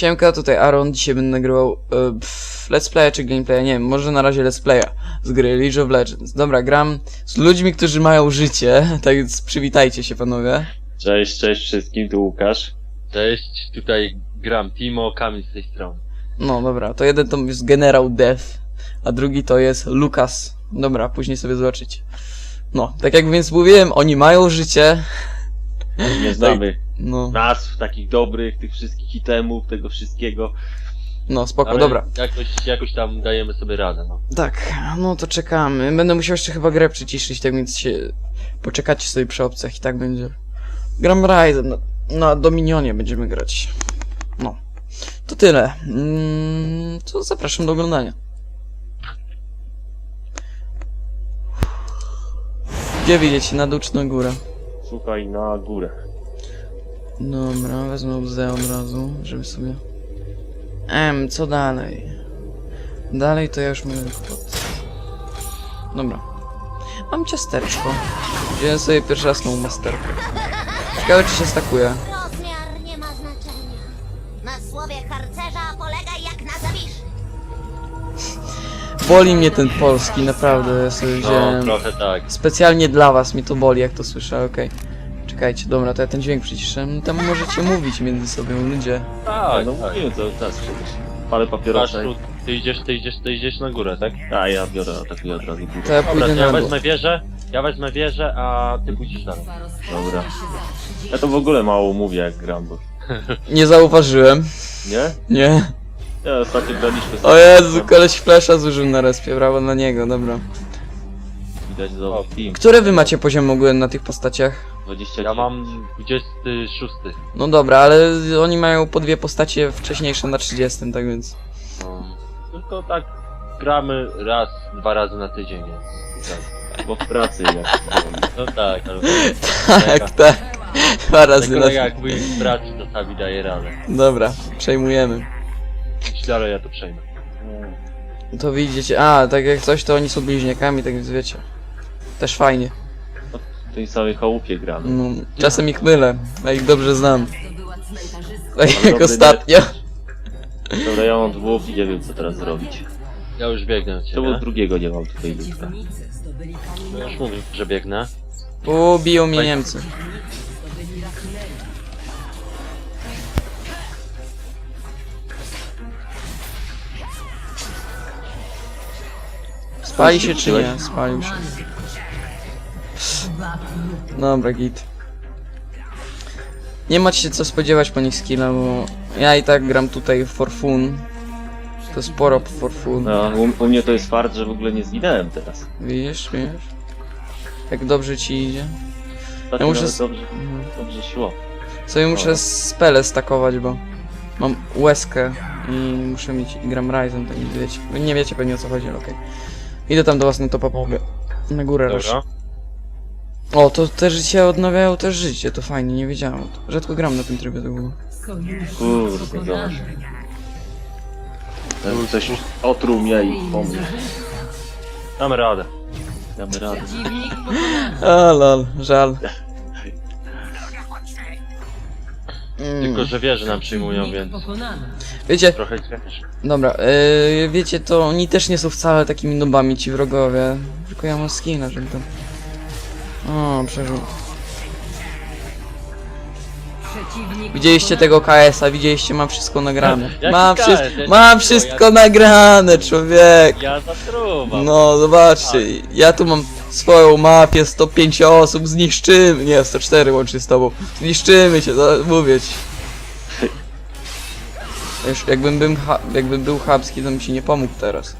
Siemka, tutaj Aaron, dzisiaj będę nagrywał e, pff, let's playa czy gameplaya, nie wiem, może na razie let's playa z gry League of Legends. Dobra, gram z ludźmi, którzy mają życie, tak więc przywitajcie się panowie. Cześć, cześć wszystkim, tu Łukasz. Cześć, tutaj gram Timo, Kamil z tej strony. No dobra, to jeden to jest Generał Death, a drugi to jest Lukas. Dobra, później sobie zobaczycie. No, tak jak więc mówiłem, oni mają życie, Nie znamy no, nazw takich dobrych, tych wszystkich itemów, tego wszystkiego. no spoko, Ale dobra. Jakoś, jakoś tam dajemy sobie radę, no. Tak, no to czekamy. Będę musiał jeszcze chyba grę przyciszyć, tak więc się poczekacie sobie przy opcjach i tak będzie. Gram Ryzen, na, na Dominionie będziemy grać. No. To tyle. Mm, to zapraszam do oglądania. Gdzie widzicie? Na na górę? Słuchaj, na górę. Dobra, wezmę łzę od razu, żeby sobie... Em, co dalej? Dalej to ja już miałem kłopot. Dobra. Mam ciasteczko. Wziąłem sobie pierwszy raz tą masterkę. Ciekawe czy się stakuje. Boli mnie ten polski, naprawdę. Ja sobie No, wziąłem... trochę tak. Specjalnie dla was mi to boli, jak to słyszę, okej. Czekajcie, dobra, to ja ten dźwięk przyciszę. No Tam możecie mówić między sobą, ludzie. Tak, no tak. mówimy cały czas przecież. Papierosa tu, i... ty idziesz, ty idziesz, ty idziesz na górę, tak? A, ja biorę, atakuję od razu górę. To ja Dobra, pójdę to ja na dół. wezmę wieżę, ja wezmę wieżę, a ty pójdziesz dalej. Dobra. Ja to w ogóle mało mówię jak gram, bo... Nie zauważyłem. Nie? Nie. Ja ostatnio graliśmy O Jezu, koleś flasha zużył na respie, brawo na niego, dobra. Widać za team. Które wy macie poziom ogólny na tych postaciach? 20 Ja mam 26. No dobra, ale oni mają po dwie postacie wcześniejsze na 30, tak więc. No. Tylko tak gramy raz, dwa razy na tydzień, więc... Tak. Bo w pracy jak No tak, ale... Tak, tak. Dwa razy na... kolega jak wyjdzie z pracy, czasami daje radę. Dobra, przejmujemy. Jeśli ale ja to przejmę. To widzicie. A, tak jak coś, to oni są bliźniakami, tak więc wiecie. Też fajnie. w tej samej chałupie gramy. No, czasem ich mylę, a ich dobrze znam. Tak jak dobry ostatnio. Dobra, ja mam dwóch i nie wiem co teraz zrobić. Ja już biegnę do Czemu ciebie. drugiego nie mam tutaj ludka? No już mówił, że biegnę. U, biją mnie Niemcy. Spali się czy nie? Spalił się. Dobra, git. Nie macie się co spodziewać po nich skilla, bo ja i tak gram tutaj for fun. To sporo for fun. No, u, u mnie to jest fart, że w ogóle nie zginąłem teraz. Widzisz, widzisz? Jak dobrze ci idzie. Ostatnio muszę nawet s- dobrze, dobrze szło. Sobie muszę O. spele stakować, bo mam łezkę i muszę mieć i gram Ryzen, tak nie wiecie. Nie wiecie pewnie o co chodzi, ale okej. Idę tam do was na topa pomogę. Na górę. Dobra. O, to te życie odnawiają też życie, to fajnie, nie wiedziałem. Rzadko gram na tym trybie do góry. Kurde. Ten Coś otruł mnie i po mnie. Damy radę. Damy radę. A lol, żal. Mm. Tylko, że wieże nam przyjmują, więc Wiecie, trochę ciężko. dobra, yy, wiecie, to oni też nie są wcale takimi nobami ci wrogowie. Tylko ja mam skina, żeby tam... O, przeżył. Widzieliście tego KS-a, widzieliście, mam wszystko nagrane. Jaki Mam, KS? wszystko, nie mam wszystko ja- nagrane, człowiek. Ja zatruwam. No, zobaczcie, ja tu mam swoją mafię, 105 osób, zniszczymy, nie, 104 łącznie z tobą, zniszczymy cię, za- mówię ci. Już jakbym, był ha- jakbym był chamski, to bym ci nie pomógł teraz.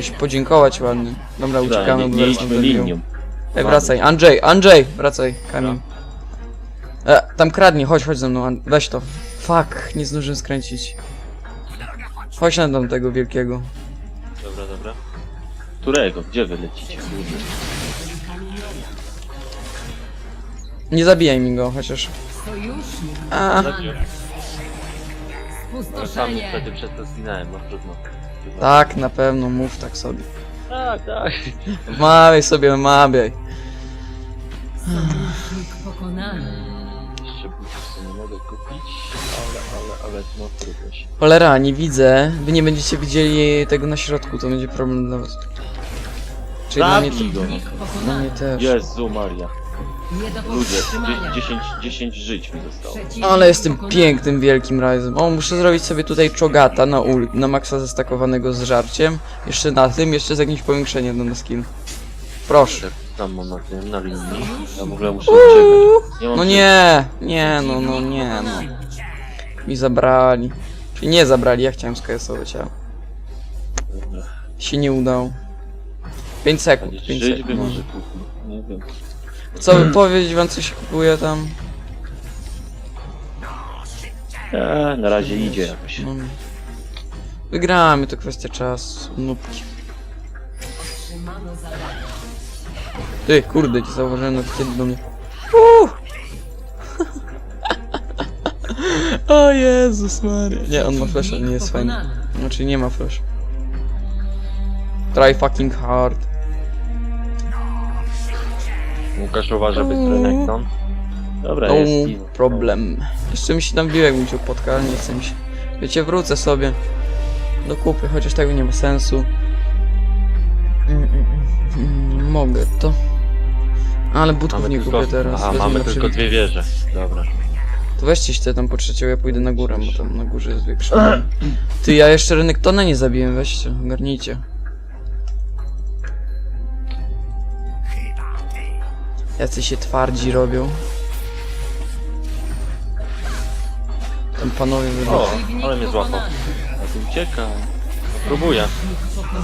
Się podziękować ładnie. Dobra, uciekamy, nie, bo nie idźmy zabiją. linią. Ej, wracaj, Andrzej, Andrzej, wracaj, Kamil. E, tam kradnie, chodź, chodź ze mną, weź to. Fuck, nie zdążyłem skręcić. Chodź na dom tego wielkiego. Dobra, dobra. Którego? Gdzie wy lecicie? Nie zabijaj mi go, chociaż. A, Zabiłem. Sam niestety przez to zginąłem, no trudno. tak, na pewno, mów tak sobie. Tak, tak. Wmawiaj sobie, wmawiaj. Jeszcze pójść w sumie mogę. kupić, ale, ale, ale no trudno się. Cholera, nie widzę. Wy nie będziecie widzieli tego na środku, to będzie problem dla was. Czyli dla mnie, Zabij go. dla mnie też. Jezu Maria. Ludzie, powstrzymania. 10, 10 żyć mi zostało. Ale jestem pięknym, wielkim rajzem. O, muszę zrobić sobie tutaj czogata na ul na maksa zestakowanego z żarciem. Jeszcze na tym, jeszcze z jakimś powiększeniem na skill. Proszę. Tak, tam mam na tym, na linii. Ja w ogóle muszę uciekać. Nie mam No nie, nie, no, no nie, no. Mi zabrali. Czyli nie zabrali, ja chciałem skasować, a się nie udało. 5 sekund, 5 Żyć by sekund. może kupił. Nie wiem. Co by powiedzieć wam, co się kupuje tam? Eee, na razie idzie jakoś. No. Wygramy, to kwestia czasu. Nubki. Ty, kurde, ci zauważyłem, no kiedy do mnie. Uuu! o Jezus Maria. Nie, on ma flasha, nie jest fajny. Znaczy nie ma flash. Try fucking hard. Łukasz uważa być Renekton. Dobra, No jest problem. Jeszcze mi się tam bił, jakbym cię spotkał, ale nie chcę mi się. Wiecie, wrócę sobie do kupy, chociaż tego nie ma sensu. Mm, mm, mm, Mogę to. Ale butków nie kupię teraz. Aha, wezmę mamy na tylko dwie wieże. Dobra. To weźcie się tam po trzeciego, ja pójdę na górę, bo tam na górze jest większy. Ty, ja jeszcze rynek tona nie zabiłem, weźcie, ogarnijcie. Jacy się twardzi robią. Tam panowie O. Przeciwnik ale mnie złapał. A tu ucieka. Próbuję.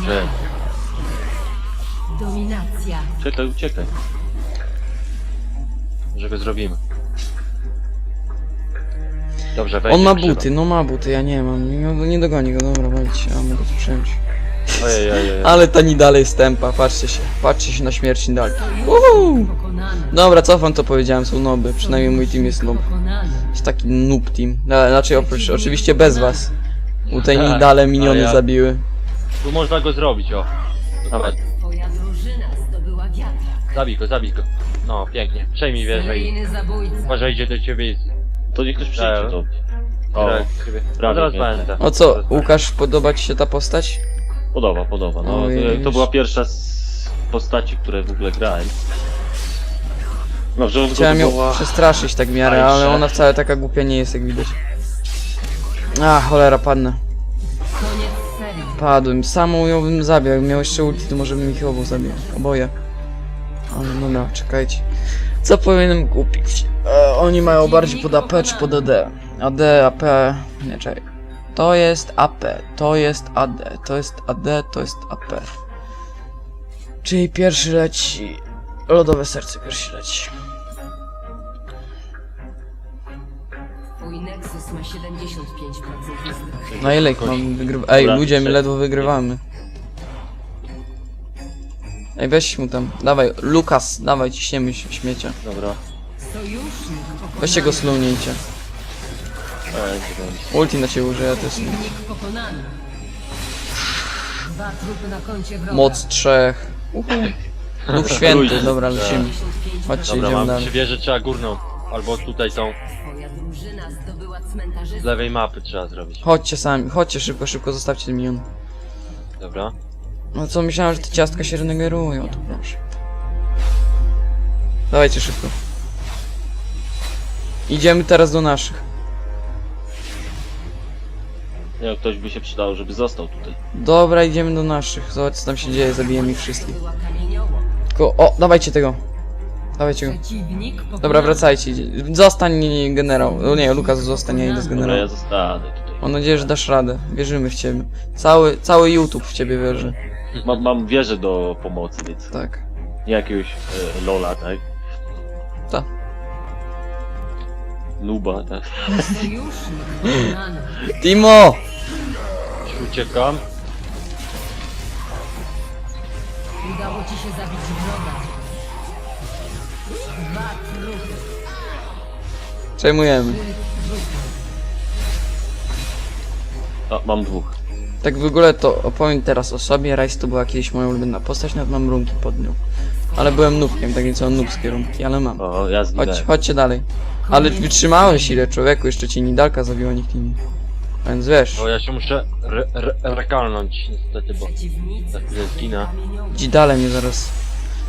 Że, Dominacja. uciekaj, uciekaj. Że go zrobimy. Dobrze, weź. On ma buty, no ma buty, ja nie mam. Nie, nie dogoni go, dobra, walcie, a mogę to przyjąć. Ojej, ojej, ojej. Ale tani dalej stępa, patrzcie się. Patrzcie się na śmierć dalej. Uhu! Pokonany. Dobra, cofam to powiedziałem, są noby. Przynajmniej mój team jest nob. Pokonany. Jest taki noob team. No, Znaczy oprócz, oczywiście bez was. U tej Tak, Nidale miniony ale ja- zabiły. Tu można go zrobić, o. Nawet. Twoja drużyna zdobyła wiatra. Zabij go, zabij go. No, pięknie. Przejmij wieżę i Seryjny zabójca. uważaj, idzie do ciebie i... To niech ktoś przyjdzie Tak. to. O, O, prawie zaraz nie. będę. O co. Łukasz, podoba ci się ta postać? Podoba, podoba. No, Ojej. to, to była pierwsza z postaci, które w ogóle grałem. No, w rządku Chciałem ją przestraszyć tak w miarę, ale ona wcale taka głupia nie jest, jak widać. A, cholera, padnę. Koniec serii. Padłem. Samą ją bym zabił. Jak miał jeszcze ulti, to może bym ich obu zabił. Oboje. Ale dobra, czekajcie. Co powinienem kupić? E, oni mają bardziej pod AP czy pod AD? AD, AP... Nie, czekaj. To jest AP, to jest AD, to jest AD, to jest AP. Czyli pierwszy leci... Lodowe serce pierwszy leci. Twój Nexus ma 75% zdrowia. Na ile ich mam wygrywać? Ej, Dobra, ludzie, my trzy. ledwo wygrywamy. Ej, weź mu tam. Dawaj, Lukas, dawaj, ciśniemy śmiecia. Dobra. Sojusznik pokonany. Weźcie go slunijcie. Ulti na ciebie użyję, to jest wroga. moc trzech. Uhu. Duch święty, dobra, lecimy. 55%. Chodźcie, Dobra, idziemy mam dalej. przy wieży trzeba górną. Albo tutaj tą Twoja drużyna zdobyła z lewej mapy trzeba zrobić. Chodźcie sami, chodźcie szybko, szybko, zostawcie ten minion. Dobra. No co, myślałem, że te ciastka się regenerują, to proszę. Dawajcie szybko. Idziemy teraz do naszych. Nie, ktoś by się przydał, żeby został tutaj. Dobra, idziemy do naszych. Zobacz co tam się dzieje, zabijemy ich wszystkich. Tylko, o, dawajcie tego. Dawajcie go. Dobra, wracajcie. Zostań nie, generał. O nie, Lukas zostań, ja idę z Dobra, ja generałem. zostanę tutaj. Mam nadzieję, że dasz radę. Wierzymy w ciebie. Cały, cały YouTube w ciebie wierzy. Mam, mam wieżę do pomocy, więc Tak. nie jakiegoś e, Lola, tak? Tak. Nuba, tak? Sojusznik pokonany. Timo! Uciekam. Udało ci się zabić wroga. Dwa trupy. Przejmujemy. A, mam dwóch. Tak w ogóle to opowiem teraz o sobie. Rice to była kiedyś moja ulubiona postać, nawet mam runki pod nią. Ale byłem nubkiem, takie co nubskie runki, ale mam. O, ja. Chodź, chodźcie dalej. Ale wytrzymałeś ile człowieku, jeszcze ci Nidalka zabiła nikt inny. Więc wiesz, Bo ja się muszę re re rekalnąć niestety, bo za chwilę zginę. Dzidale mnie zaraz.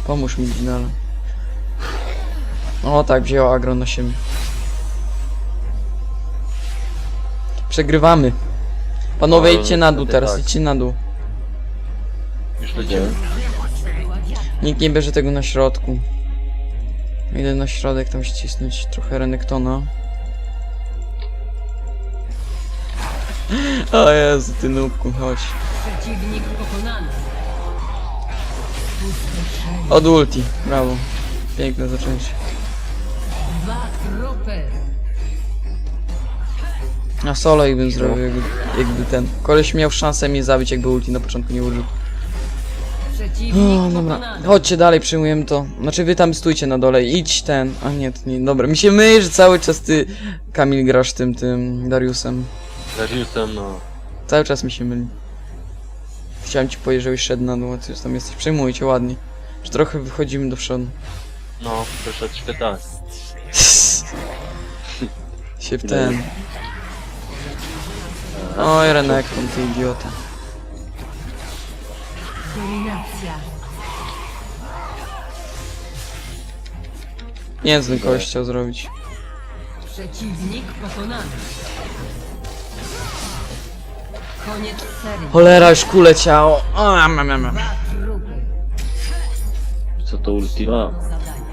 Pomóż mi Dzidale. O tak, wzięła agro na siebie. Przegrywamy. Panowie, No, idźcie na dół niestety teraz, tak. idźcie na dół. Już lecimy. Nikt nie bierze tego na środku. Idę na środek tam ścisnąć trochę Renektona. O Jezu, ty nubku, chodź. Przeciwnik pokonany. Od ulti, brawo. Piękne zaczęcie. Dwa. Na solo ich bym zrobił, jakby, jakby ten. Koleś miał szansę mnie zabić, jakby ulti na początku nie użył. Przeciwnik O, dobra. pokonany. Chodźcie dalej, przyjmujemy to. Znaczy wy tam stójcie na dole, idź ten. A nie, to nie, dobra. Mi się myje, że cały czas ty, Kamil, grasz tym, tym Dariusem. Dariusem, no. Cały czas mi się myli. Chciałem ci powiedzieć, żebyś szedł na dół, ty już tam jesteś. Przejmujcie ładnie. Że trochę wychodzimy do przodu. No, troszeczkę tak. się w ten. Oj, Renekton, ty idiota. Dominacja. Nie wiem, co ten koleś chciał zrobić. Przeciwnik pokonany. Koniec serii. Cholera, już kule ciało. O, mam. Dwa trupy. Co to ulti ma? Zadanie.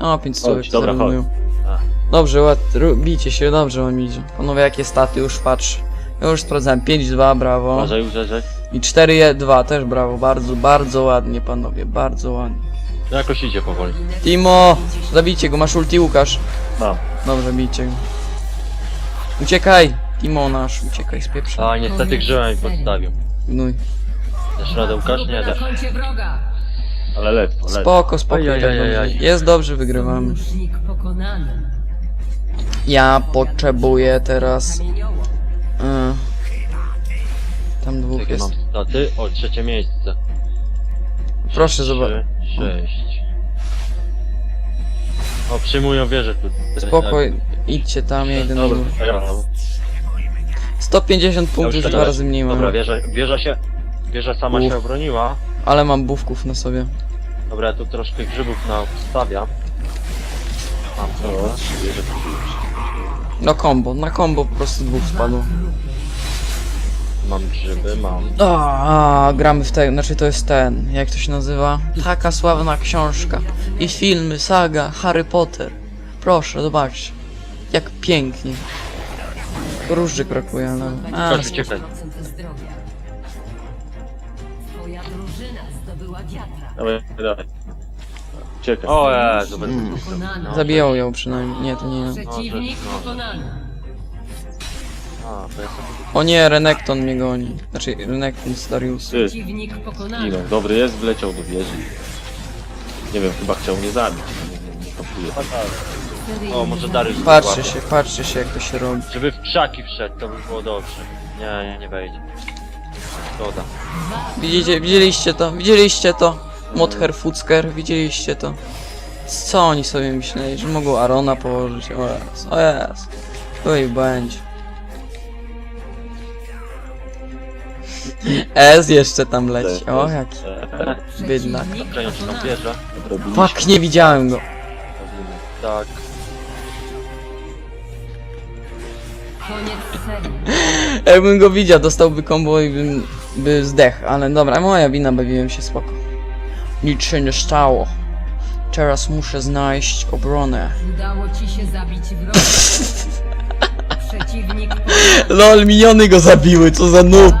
O, 5 stóp Chodź, dobra, zarównują. A. Dobrze, ład, ru- bijcie się, dobrze wam idzie. Panowie, jakie staty, już patrz. Ja już sprawdzałem, 5-2, brawo. Uważaj, uważaj. I 4-2, też brawo, bardzo, bardzo ładnie, panowie, bardzo ładnie. To jakoś idzie powoli. Timo, zabijcie go, masz ulti Łukasz. Mam. Dobrze, bijcie go. Uciekaj! Timo nasz, uciekaj z pieprza. A niestety grzyłem mi podstawił. Gnój. Dasz radę Łukasz? Nie na dasz. koncie wroga. Ale ledwo, ledwo. Spoko, spoko, Oj, oj, tak oj, oj, dobrze. oj. Jest dobrze, wygrywamy. Sojusznik pokonany. Ja potrzebuję teraz... Kamieniołom. Y, tam dwóch Jakie jest. mam staty? O, trzecie miejsce. Proszę Trzy, zobaczyć. Sześć. O, przyjmują wieżę tu. Spokoj, idźcie tam, ja idę na Dobra, dół. 150 ja punktów, już dwa teraz- razy mniej mam. Dobra, wieża, wieża się... Wieża sama Uf. się obroniła. Ale mam bufków na sobie. Dobra, ja tu troszkę grzybów na stawiam. Mam to No combo, na combo po prostu dwóch spadło. Mam grzyby, mam. A, gramy w ten, znaczy to jest ten, jak to się nazywa? Taka sławna książka. I filmy, saga, Harry Potter. Proszę, zobaczcie. Jak pięknie. Różdżyk brakuje, ale... A, Chodź, uciekaj. 20% zdrowia. Twoja drużyna zdobyła wiatra. Dawaj, dawaj. Czekaj. O, Jezu, będę Mm. Pokonany. No, Zabijał ją przynajmniej. Nie, to nie ja. Przeciwnik No, pokonany. A, to ja sobie... O nie, Renekton mnie goni. Znaczy, Renekton. Ty, Przeciwnik pokonany. zginął. Dobry jest, wleciał do wieży. Nie wiem, chyba chciał mnie zabić. Nie, nie, nie. O, może Dariusz Patrzcie złapie. się, patrzcie się jak to się robi. Żeby w krzaki wszedł, to by było dobrze. Nie, nie, nie wejdzie. Szkoda. Widzicie, widzieliście to? Widzieliście to? Mother Fucker, widzieliście to? Co oni sobie myśleli, że mogą Arona położyć? O jest, o jest. To i będzie. S jeszcze tam leci. O, jaki. Przeciwnik Przejąć tą pokonany. wieżę. Robiliśmy. Fuck, nie widziałem go. Tak. Jakbym go widział, dostałby combo i bym by zdech, ale dobra, moja wina, bawiłem się spoko. Nic się nie stało. Teraz muszę znaleźć obronę. Udało ci się zabić wroga. Przeciwnik. LOL, miniony go zabiły, co za noob.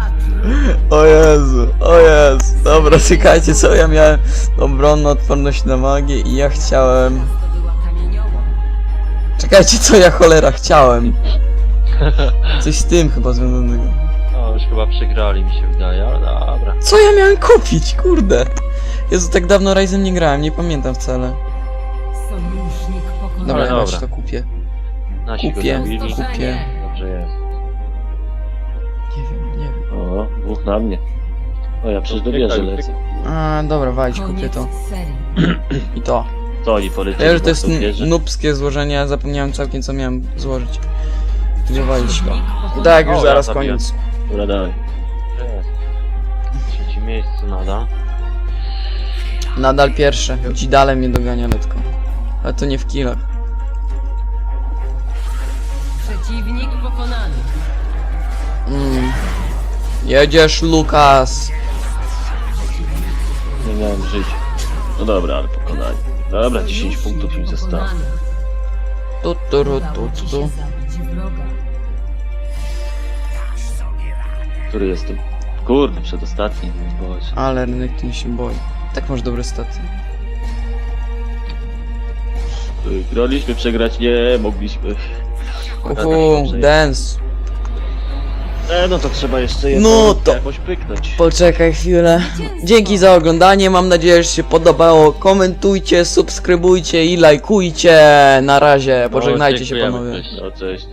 O Jezu, o Jezu. Dobra, czekajcie, co ja miałem? Obronną odporność na magię i ja chciałem... Czekajcie, co ja cholera chciałem? Coś z tym chyba związanego. No, już chyba przegrali mi się wydaje, ale dobra. Co ja miałem kupić, kurde? Jezu, tak dawno Ryzen nie grałem, nie pamiętam wcale. Sojusznik pokonany. Dobra, Dobra, ja dobra. to kupię. Nasi Kupię. go zabili. Stoczenie. Dobrze jest. Nie wiem, nie wiem. O, dwóch na mnie. O, ja przecież do wieży lecę. A, dobra, walić, kupię Koniec to. serii. I to. Co oni polecieli? Ja, że to jest n- nubskie złożenie, ja zapomniałem całkiem co miałem złożyć. Pokonany. Tak, już O, zaraz ja zabiłem. koniec. Dobra, dawaj. Jest. Trzecie miejsce nada. Nadal pierwsze. Ci dalej mnie dogania letko. Ale to nie w killach. Przeciwnik pokonany. Mm. Jedziesz, Lukas. Nie miałem żyć. No dobra, ale pokonanie. Dobra, 10 Sojusznik punktów mi zostało. pokonany. Tu, tu, ru, Udało tu, ci tu. się zabić wroga. Który jestem? Kurde, przedostatni. Boże. Ale Renekton się boi. Tak masz dobre staty. Graliśmy przegrać? Nie, mogliśmy. Uhu, dance. E, no to trzeba jeszcze No jedno to- jakoś pyknąć. Poczekaj chwilę. Dzięki za oglądanie, mam nadzieję, że się podobało. Komentujcie, subskrybujcie i lajkujcie. Na razie, pożegnajcie się No, dziękujemy, panowie. cześć. No cześć.